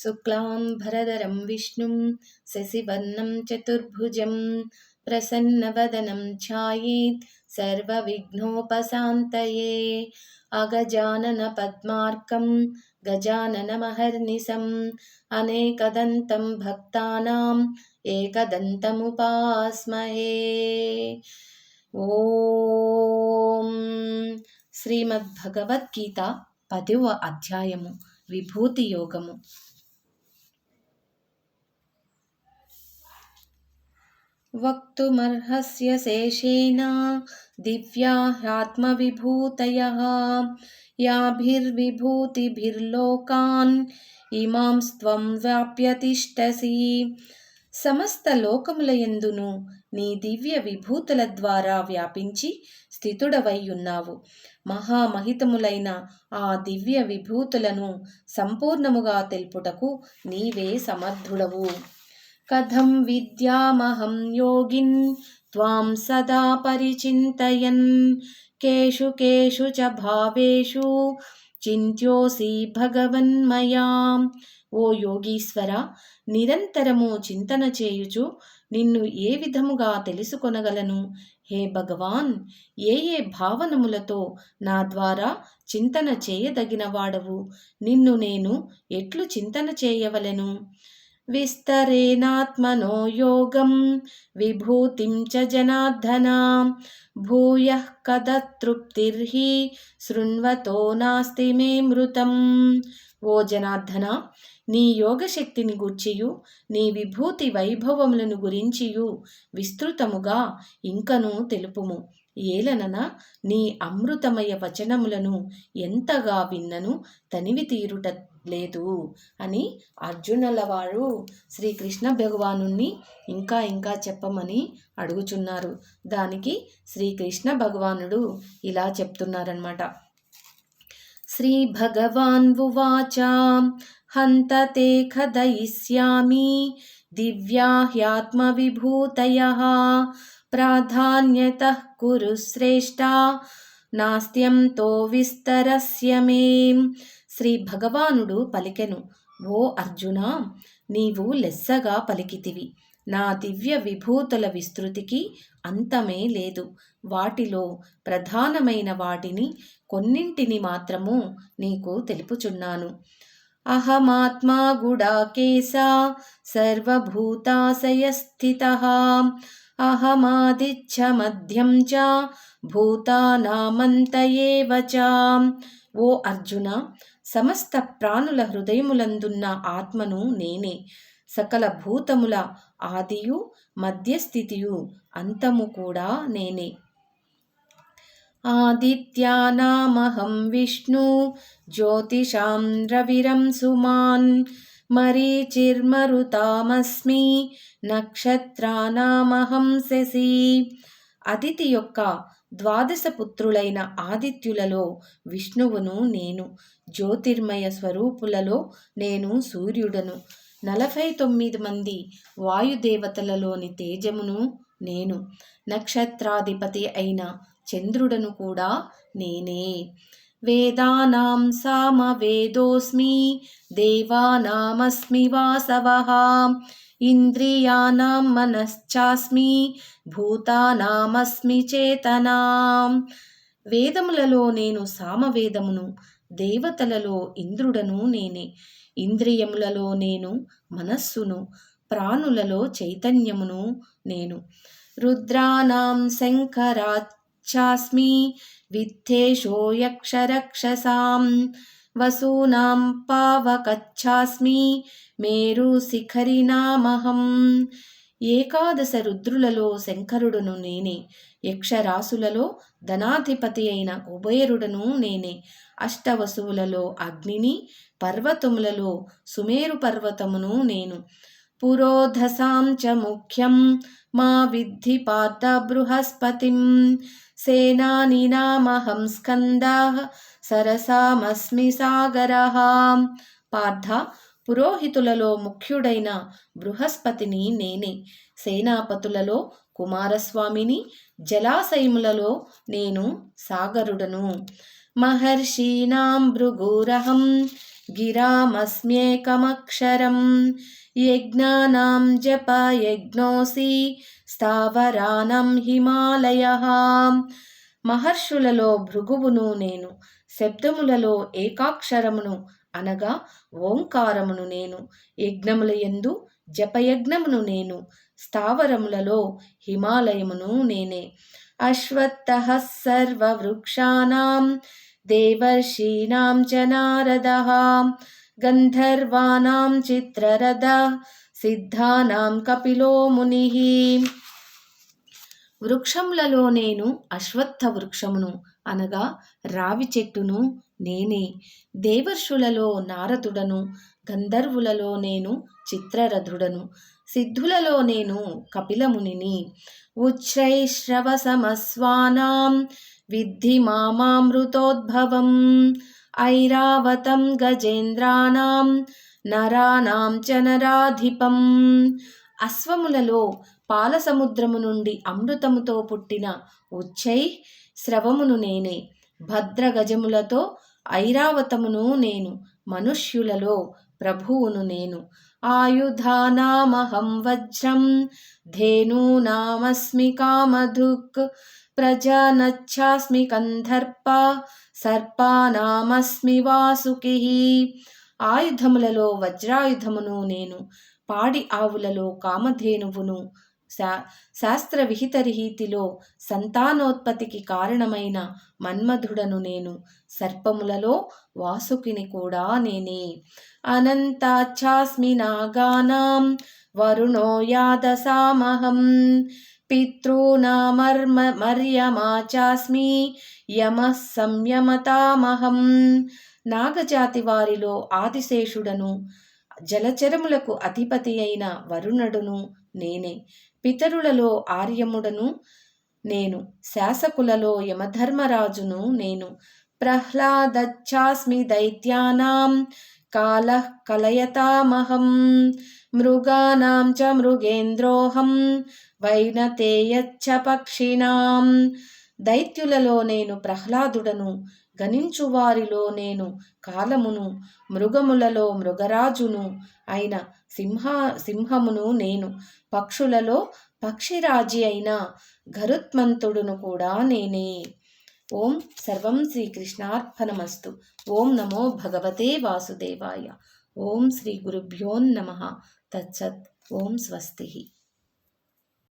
शुक्लाम्भरधरं विष्णुं शशिवर्णं चतुर्भुजं प्रसन्नवदनं ध्यायेत् सर्वविघ्नोपशान्तये अगजाननपद्मार्कं गजाननमहर्निशम् अनेकदन्तं भक्तानाम् एकदन्तमुपास्महे ఓం శ్రీమద్భగవద్గీత పదవ అధ్యాయము విభూతి యోగము వక్తుమర్హస్య శేషేణ దివ్యాత్మవిభూతయः యాభిర్విభూతిభిర్లోకాన్ ఇమాం స్త్వం వ్యాప్యతిష్టసి సమస్త లోకములయందును నీ దివ్య విభూతుల ద్వారా వ్యాపించి స్థితుడవై ఉన్నావు. మహామహితములైన ఆ దివ్య విభూతులను సంపూర్ణముగా తెలుపుటకు నీవే సమర్థుడవు. కథం విద్యామహం యోగిన్ త్వాం సదా పరిచింతయన్ కేషు కేషు చ భావేషు చింత్యోసి భగవన్మయా ఓ యోగీశ్వర నిరంతరము చింతన చేయుచు నిన్ను ఏ విధముగా తెలుసుకొనగలను? హే భగవాన్ ఏ ఏ భావనములతో నా ద్వారా చింతన చేయదగినవాడవు నిన్ను నేను ఎట్లు చింతన చేయవలెను? విస్తరేణాత్మనో యోగం విభూతిం చ జనార్దన భూయ కద తృప్తిర్హి శృణ్వతో నాస్తి మే మృతం ఓ జనార్దన నీ యోగశక్తిని గూర్చియు నీ విభూతి వైభవములను గురించియు విస్తృతముగా ఇంకనూ తెలుపుము. ఏలనన నీ అమృతమయ వచనములను ఎంతగా విన్నను తనివి తీరుట లేదు అని అర్జునుల వారు శ్రీకృష్ణ భగవాను ఇంకా ఇంకా చెప్పమని అడుగుచున్నారు. దానికి శ్రీకృష్ణ భగవానుడు ఇలా చెప్తున్నారనమాట శ్రీ భగవాన్ ఉవాచ హంత తే ఖదయిష్యామి దివ్యా హ్యాత్మవిభూతయ ప్రాధాన్యత కురు శ్రేష్ట నాస్త్యం తో విస్తరస్య శ్రీ భగవానుడు పలికెను ఓ అర్జున నీవు లెస్సగా పలికితివి. నా దివ్య విభూతుల విస్తృతికి అంతమే లేదు. వాటిలో ప్రధానమైన వాటిని కొన్నింటిని మాత్రము నీకు తెలుపుచున్నాను. అహమాత్మా గుడాకేశ సర్వభూతాశయస్థితः. అహమాదిచ్చమధ్యం చ భూతానామంతయేవ చ. ఓ అర్జున సమస్త ప్రాణుల హృదయములందున్న ఆత్మను నేనే. సకల భూతముల ఆదియు మధ్యస్థితియు అంతము కూడా నేనే. ఆదిత్యానామహం విష్ణు జ్యోతిషాం రవిరం సుమాన్ మరీచిర్మరుతామస్మి నక్షత్రానామహం శశి. అదితి యొక్క ద్వాదశ పుత్రులైన ఆదిత్యులలో విష్ణువును నేను జ్యోతిర్మయ స్వరూపులలో నేను సూర్యుడను. నలభై తొమ్మిది మంది వాయుదేవతలలోని తేజమును నేను నక్షత్రాధిపతి అయిన చంద్రుడను కూడా నేనే. వేదానాం సామ వేదోస్మి దేవానామస్మి వాసవః ఇంద్రియాణం మనశ్చాస్మి భూతానామస్మి చేతనాం. వేదములలో నేను సామవేదమును దేవతలలో ఇంద్రుడను నేనే. ఇంద్రియములలో నేను మనస్సును ప్రాణులలో చైతన్యమును నేను. రుద్రానాం శంకరాచ్చాస్మి విత్తేషో యక్షరక్షసాం. వసూనాం పావకచ్చాస్మి మేరు శిఖరినామహం. ఏకాదశ రుద్రులలో శంకరుడును నేనే. యక్షరాసులలో ధనాధిపతి అయిన కుబేరుడను నేనే. అష్టవసువులలో అగ్నిని పర్వతములలో సుమేరు పర్వతమును నేను. పురోధసాం చ ముఖ్యం మా విద్ధి పార్థ బృహస్పతిం. సేనానినామహం స్కంద సరసామస్మి సాగర. పార్థ పురోహితులలో ముఖ్యుడైన బృహస్పతిని నేనే. సేనాపతులలో కుమారస్వామిని జలాశయములలో నేను సాగరుడను. మహర్షీణాం భృగూరహం గిరామస్మ్యేకమక్షరం యజ్ఞానాం జప యజ్ఞోసి స్థావరానం హిమాలయ. మహర్షులలో భృగువును నేను శబ్దములలో ఏకాక్షరమును అనగా ఓంకారమును నేను యజ్ఞముల ఎందు జపయజ్ఞమును నేను స్థావరములలో హిమాలయమును నేనే. అశ్వత్థ సర్వవృక్షాణం దేవర్షీణాం చ నారద గంధర్వాణాం చిత్రరథ సిద్ధానాం కపిలో ముని వృక్షములలో నేను అశ్వత్థ వృక్షమును అనగా రావి చెట్టును నేనే. దేవర్షులలో నారదుడను గంధర్వులలో నేను చిత్రరథుడను సిద్ధులలో నేను కపిలమునిని. ఉచ్ఛ్రైశ్రవసమస్వానాం విద్ధి మామామృతోద్భవం ఐరావతం గజేంద్రాణం నరాణాం చ నరాధిపం. అశ్వములలో పాల సముద్రము నుండి అమృతముతో పుట్టిన ఉచ్చై స్రవమును నేనే. భద్రగజములతో ఐరావతమును నేను. మనుష్యులలో ప్రభువును నేను. ఆయుధానామహం వజ్రం ధేనూనామస్మి కామధుక్ ప్రజానచ్చాస్మి కంధర్ప సర్పానామస్మి వాసుకి. ఆయుధములలో వజ్రాయుధమును నేను. పాడి ఆవులలో కామధేనువును శా శాస్త్ర విహిత రీతిలో సంతానోత్పత్తికి కారణమైన మన్మధుడను నేను సర్పములలో వాసుకిని కూడా నేనే. అనంతాచ్ఛాస్మి నాగానాం వరుణో యాదసామహం పితॄనామర్మ మర్యమాచాస్మి యమ సంయమతామహం. నాగజాతి వారిలో ఆదిశేషుడను జలచరములకు అధిపతి అయిన వరుణుడును నేనే. పితరులలో ఆర్యముడను నేను శాసకులలో యమధర్మరాజును నేను. ప్రహ్లాదచ్చాస్మి దైత్యానాం కాల కలయతామహం మృగానాం చ మృగేంద్రోహం వైనతేయచ్చ పక్షిణాం. దైత్యులలో నేను ప్రహ్లాదుడను గణించువారిలో నేను కాలమును మృగములలో మృగరాజును అయిన సింహ సింహమును నేను పక్షులలో పక్షిరాజి అయిన గరుత్మంతుడును కూడా నేనే. ఓం సర్వం శ్రీకృష్ణార్పణమస్తు. ఓం నమో భగవతే వాసుదేవాయ. ఓం శ్రీ గురుభ్యో నమ. తత్సత్. ఓం స్వస్తి.